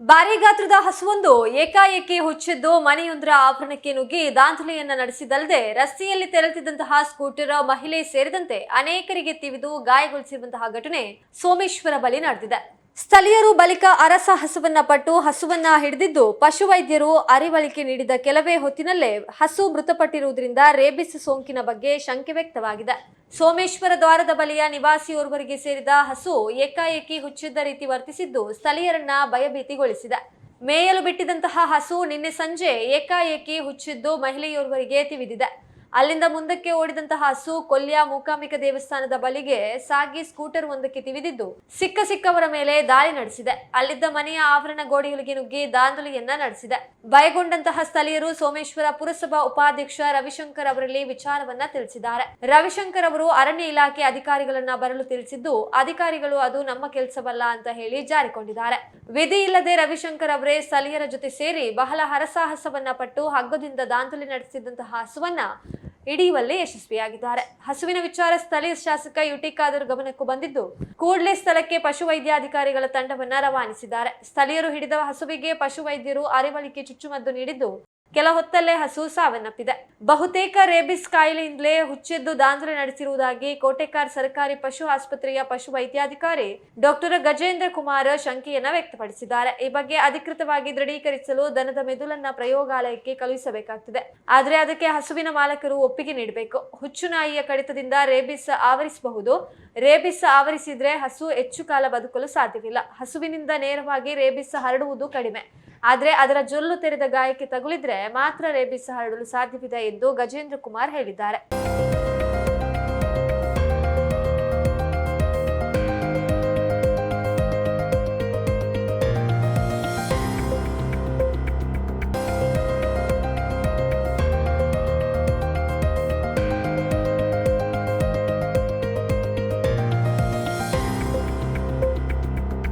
ಭಾರಿ ಗಾತ್ರದ ಹಸುವೊಂದು ಏಕಾಏಕಿ ಹುಚ್ಚಿದ್ದು ಮನೆಯೊಂದರ ಆಭರಣಕ್ಕೆ ನುಗ್ಗಿ ದಾಂಧಲೆಯನ್ನ ನಡೆಸಿದಲ್ಲದೆ ರಸ್ತೆಯಲ್ಲಿ ತೆರಳುತ್ತಿದ್ದಂತಹ ಸ್ಕೂಟರ್, ಮಹಿಳೆ ಸೇರಿದಂತೆ ಅನೇಕರಿಗೆ ತಿವಿದು ಗಾಯಗೊಳಿಸಿರುವಂತಹ ಘಟನೆ ಸೋಮೇಶ್ವರ ಬಳಿ ನಡೆದಿದೆ. ಸ್ಥಳೀಯರು ಬಳಿಕ ಅರಸ ಹಸುವನ್ನ ಪಟ್ಟು ಹಸುವನ್ನ ಹಿಡಿದಿದ್ದು ಪಶುವೈದ್ಯರು ಅರಿವಳಿಕೆ ನೀಡಿದ ಕೆಲವೇ ಹೊತ್ತಿನಲ್ಲೇ ಹಸು ಮೃತಪಟ್ಟಿರುವುದರಿಂದ ರೇಬಿಸ್ ಸೋಂಕಿನ ಬಗ್ಗೆ ಶಂಕೆ ವ್ಯಕ್ತವಾಗಿದೆ. ಸೋಮೇಶ್ವರ ದ್ವಾರದ ಬಳಿಯ ನಿವಾಸಿಯೋರ್ವರಿಗೆ ಸೇರಿದ ಹಸು ಏಕಾಏಕಿ ಹುಚ್ಚಿದ್ದ ರೀತಿ ವರ್ತಿಸಿದ್ದು ಸ್ಥಳೀಯರನ್ನ ಭಯಭೀತಿಗೊಳಿಸಿದೆ. ಮೇಯಲು ಬಿಟ್ಟಿದಂತಹ ಹಸು ನಿನ್ನೆ ಸಂಜೆ ಏಕಾಏಕಿ ಹುಚ್ಚಿದ್ದು ಮಹಿಳೆಯೋರ್ವರಿಗೆ ತಿವಿದಿದೆ. ಅಲ್ಲಿಂದ ಮುಂದಕ್ಕೆ ಓಡಿದಂತಹ ಹಸು ಕೊಲ್ಯ ಮೂಕಾಂಬಿಕ ದೇವಸ್ಥಾನದ ಬಳಿಗೆ ಸಾಗಿ ಸ್ಕೂಟರ್ ಒಂದಕ್ಕೆ ತಿವಿದಿದ್ದು ಸಿಕ್ಕ ಸಿಕ್ಕವರ ಮೇಲೆ ದಾಳಿ ನಡೆಸಿದೆ. ಅಲ್ಲಿದ್ದ ಮನೆಯ ಆವರಣ ಗೋಡೆಗಳಿಗೆ ನುಗ್ಗಿ ದಾಂದುಲಿಯನ್ನ ನಡೆಸಿದೆ. ಭಯಗೊಂಡಂತಹ ಸ್ಥಳೀಯರು ಸೋಮೇಶ್ವರ ಪುರಸಭಾ ಉಪಾಧ್ಯಕ್ಷ ರವಿಶಂಕರ್ ಅವರಲ್ಲಿ ವಿಚಾರವನ್ನ ತಿಳಿಸಿದ್ದಾರೆ. ರವಿಶಂಕರ್ ಅವರು ಅರಣ್ಯ ಇಲಾಖೆ ಅಧಿಕಾರಿಗಳನ್ನ ಬರಲು ತಿಳಿಸಿದ್ದು, ಅಧಿಕಾರಿಗಳು ಅದು ನಮ್ಮ ಕೆಲಸವಲ್ಲ ಅಂತ ಹೇಳಿ ಜಾರಿಕೊಂಡಿದ್ದಾರೆ. ವಿಧಿ ಇಲ್ಲದೆ ರವಿಶಂಕರ್ ಅವರೇ ಸ್ಥಳೀಯರ ಜೊತೆ ಸೇರಿ ಬಹಳ ಹರಸಾಹಸವನ್ನ ಪಟ್ಟು ಹಗ್ಗದಿಂದ ದಾಂಧಲೆ ನಡೆಸಿದಂತಹ ಹಸುವನ್ನ ಹಿಡಿಯುವಲ್ಲಿ ಯಶಸ್ವಿಯಾಗಿದ್ದಾರೆ. ಹಸುವಿನ ವಿಚಾರ ಸ್ಥಳೀಯ ಶಾಸಕ ಯುಟಿ ಖಾದರ್ ಗಮನಕ್ಕೂ ಬಂದಿದ್ದು, ಕೂಡಲೇ ಸ್ಥಳಕ್ಕೆ ಪಶುವೈದ್ಯಾಧಿಕಾರಿಗಳ ತಂಡವನ್ನ ರವಾನಿಸಿದ್ದಾರೆ. ಸ್ಥಳೀಯರು ಹಿಡಿದ ಹಸುವಿಗೆ ಪಶುವೈದ್ಯರು ಅರಿವಳಿಕೆ ಚುಚ್ಚುಮದ್ದು ನೀಡಿದ್ದು ಕೆಲ ಹೊತ್ತಲ್ಲೇ ಹಸು ಸಾವನ್ನಪ್ಪಿದೆ. ಬಹುತೇಕ ರೇಬಿಸ್ ಕಾಯಿಲೆಯಿಂದಲೇ ಹುಚ್ಚೆದ್ದು ದಾಂಧಲೆ ನಡೆಸಿರುವುದಾಗಿ ಕೋಟೆಕಾರ್ ಸರ್ಕಾರಿ ಪಶು ಆಸ್ಪತ್ರೆಯ ಪಶು ವೈದ್ಯಾಧಿಕಾರಿ ಡಾಕ್ಟರ್ ಗಜೇಂದ್ರ ಕುಮಾರ್ ಶಂಕೆಯನ್ನ ವ್ಯಕ್ತಪಡಿಸಿದ್ದಾರೆ. ಈ ಬಗ್ಗೆ ಅಧಿಕೃತವಾಗಿ ದೃಢೀಕರಿಸಲು ದನದ ಮೆದುಳನ್ನ ಪ್ರಯೋಗಾಲಯಕ್ಕೆ ಕಳುಹಿಸಬೇಕಾಗ್ತದೆ. ಆದ್ರೆ ಅದಕ್ಕೆ ಹಸುವಿನ ಮಾಲಕರು ಒಪ್ಪಿಗೆ ನೀಡಬೇಕು. ಹುಚ್ಚು ನಾಯಿಯ ಕಡಿತದಿಂದ ರೇಬಿಸ್ ಆವರಿಸಬಹುದು. ರೇಬಿಸ್ ಆವರಿಸಿದ್ರೆ ಹಸು ಹೆಚ್ಚು ಕಾಲ ಬದುಕಲು ಸಾಧ್ಯವಿಲ್ಲ. ಹಸುವಿನಿಂದ ನೇರವಾಗಿ ರೇಬಿಸ್ ಹರಡುವುದು ಕಡಿಮೆ. ಆದ್ರೆ ಅದರ ಜೊಲ್ಲು ತೆರೆದ ಗಾಯಕ್ಕೆ ತಗುಲಿದ್ರೆ ಮಾತ್ರ ರೇಬಿಸ್ ಹರಡಲು ಸಾಧ್ಯವಿದೆ ಎಂದು ಗಜೇಂದ್ರ ಕುಮಾರ್ ಹೇಳಿದ್ದಾರೆ.